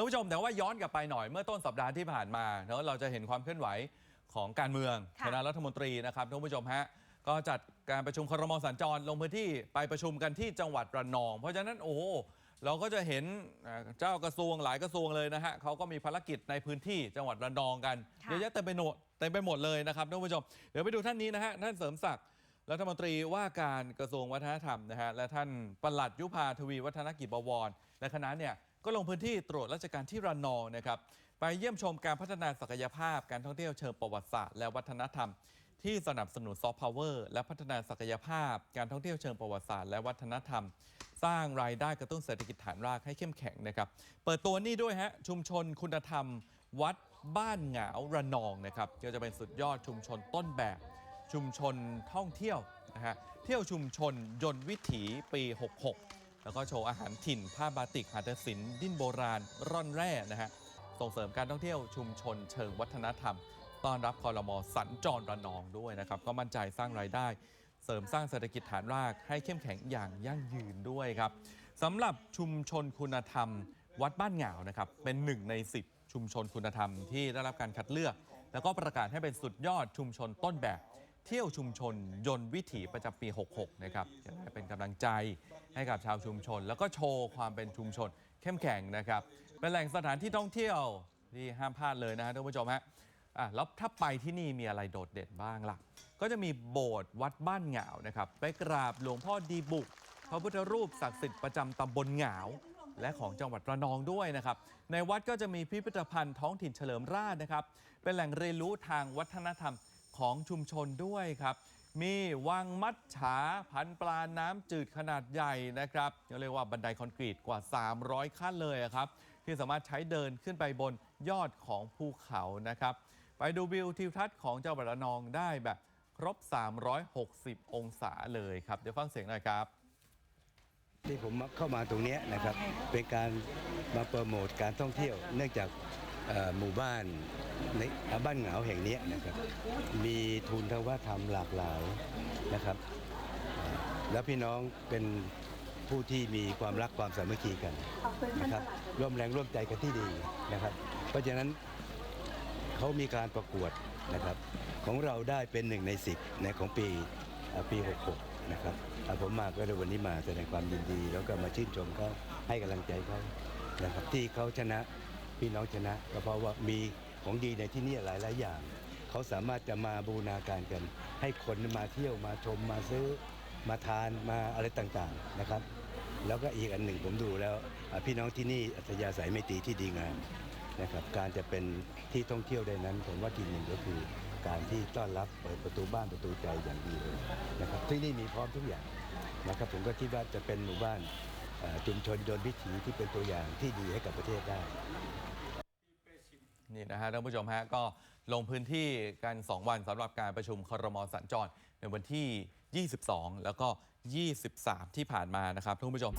ท่านผู้ชมแต่ว่าย้อนกลับไปหน่อยเมื่อต้นสัปดาห์ที่ผ่านมาเนอะเราจะเห็นความเคลื่อนไหวของการเมืองค่ะคณะรัฐมนตรีนะครับท่านผู้ชมฮะก็จัดการประชุมครมสัญจรลงพื้นที่ไปประชุมกันที่จังหวัดระนอง เพราะฉะนั้นโอ้โหเราก็จะเห็นเอ่อเจ้ากระทรวงหลายกระทรวงเลยนะฮะเขาก็มีภารกิจในพื้นที่จังหวัดระนองกันค่ะเยอะแยะเต็มไปหมดเต็มไปหมดเลยนะครับท่านผู้ชมเดี๋ยวไปดูท่านนี้นะฮะท่านเสริมศักดิ์รัฐมนตรีว่าการกระทรวงวัฒนธรรมนะฮะและท่านปลัดยุพาทวีวัฒนกิจบวรและคณะเนี่ย ก็ลงพื้นที่ตรวจราชการที่ระนองนะครับ ไปเยี่ยมชมการพัฒนาศักยภาพการท่องเที่ยวเชิงประวัติศาสตร์และวัฒนธรรม ที่สนับสนุนซอฟต์พาวเวอร์และพัฒนาศักยภาพ การท่องเที่ยวเชิงประวัติศาสตร์และวัฒนธรรม สร้างรายได้กระตุ้นเศรษฐกิจฐานรากให้เข้มแข็งนะครับ เปิดตัวนี่ด้วยฮะชุมชนคุณธรรม วัดบ้านหงาวระนองนะครับก็จะเป็นสุดยอดชุมชนต้นแบบ ชุมชนท่องเที่ยวนะฮะเที่ยวชุมชนยนต์วิถีปี 66 แล้วก็โชว์อาหารถิ่น ผ้าบาติก หัตถศิลป์ดิ้นโบราณ ร่อนแร่นะฮะ ส่งเสริมการท่องเที่ยวชุมชนเชิงวัฒนธรรม ต้อนรับคอรมอสัญจรระนองด้วยนะครับ ก็มั่นใจสร้างรายได้ เสริมสร้างเศรษฐกิจฐานรากให้เข้มแข็งอย่างยั่งยืนด้วยครับสำหรับชุมชนคุณธรรม วัดบ้านหงาวนะครับ เป็นหนึ่งใน 10 ชุมชนคุณธรรมที่ได้รับการคัดเลือก แล้วก็ประกาศให้เป็นสุดยอดชุมชนต้นแบบ เที่ยวชุมชนยนต์วิถีประจำปี 66 นะครับจะได้เป็นกำลังใจให้กับชาวชุมชน แล้วก็โชว์ความเป็นชุมชนเข้มแข็งนะครับ เป็นแหล่งสถานที่ท่องเที่ยวที่ห้ามพลาดเลยนะฮะท่านผู้ชมฮะอะแล้วถ้าไปที่นี่มีอะไรโดดเด่นบ้างล่ะ ก็จะมีโบสถ์วัดบ้านหงาวนะครับ ไปกราบหลวงพ่อดีบุก พระพุทธรูปศักดิ์สิทธิ์ประจำตำบลหงาวและของจังหวัดระนองด้วยนะครับ ในวัดก็จะมีพิพิธภัณฑ์ท้องถิ่นเฉลิมราชนะครับ เป็นแหล่งเรียนรู้ทางวัฒนธรรม ของชุมชนด้วยครับ มีวังมัดฉาพันปลาน้ำจืดขนาดใหญ่นะครับเรียกว่าบันไดคอนกรีตกว่า 300 ขั้นเลยครับ ที่สามารถใช้เดินขึ้นไปบนยอดของภูเขานะครับ ไปดูวิวทิวทัศน์ของจังหวัดระนองได้แบบครบ 360 องศาเลยครับ เดี๋ยวฟังเสียงหน่อยครับที่ผมเข้ามาตรงนี้นะครับเป็นการมาโปรโมทการท่องเที่ยว เนื่องจาก หมู่บ้านในบ้านเหงาแห่งนี้นะครับ มีทุนทวัฒธรรมหลากหลายนะครับ แล้วพี่น้องเป็นผู้ที่มีความรักความสามัคคีกันนะครับ ร่วมแรงร่วมใจกันที่ดีนะครับ เพราะฉะนั้นเขามีการประกวดนะครับ ของเราได้เป็นหนึ่งในสิบในของปีปี 66 นะครับผมมาก็เลยวันนี้มาแสดงความยินดี แล้วก็มาชื่นชมเขาให้กำลังใจเขานะครับที่เขาชนะ พี่น้องชนะก็เพราะว่ามีของดีในที่นี่หลายหลายอย่าง เขาสามารถจะมาบูรณาการกัน ให้คนมาเที่ยวมาชมมาซื้อมาทานมาอะไรต่างๆนะครับ แล้วก็อีกอันหนึ่งผมดูแล้วพี่น้องที่นี่อัธยาศัยไม่ตีที่ดีงามนะครับการจะเป็นที่ท่องเที่ยวได้นั้น ผมว่าทีหนึ่งก็คือการที่ต้อนรับเปิดประตูบ้านประตูใจอย่างดีเลยนะครับที่นี่มีพร้อมทุกอย่างนะครับผมก็คิดว่าจะเป็นหมู่บ้านชุมชนโยนวิถีที่เป็นตัวอย่างที่ดีให้กับประเทศได้ นี่นะฮะท่านผู้ชมฮะก็ลงพื้นที่กัน 2 วันสำหรับการประชุมครมสัญจรในวันที่ 22 แล้วก็ 23 ที่ผ่านมานะครับท่านผู้ชม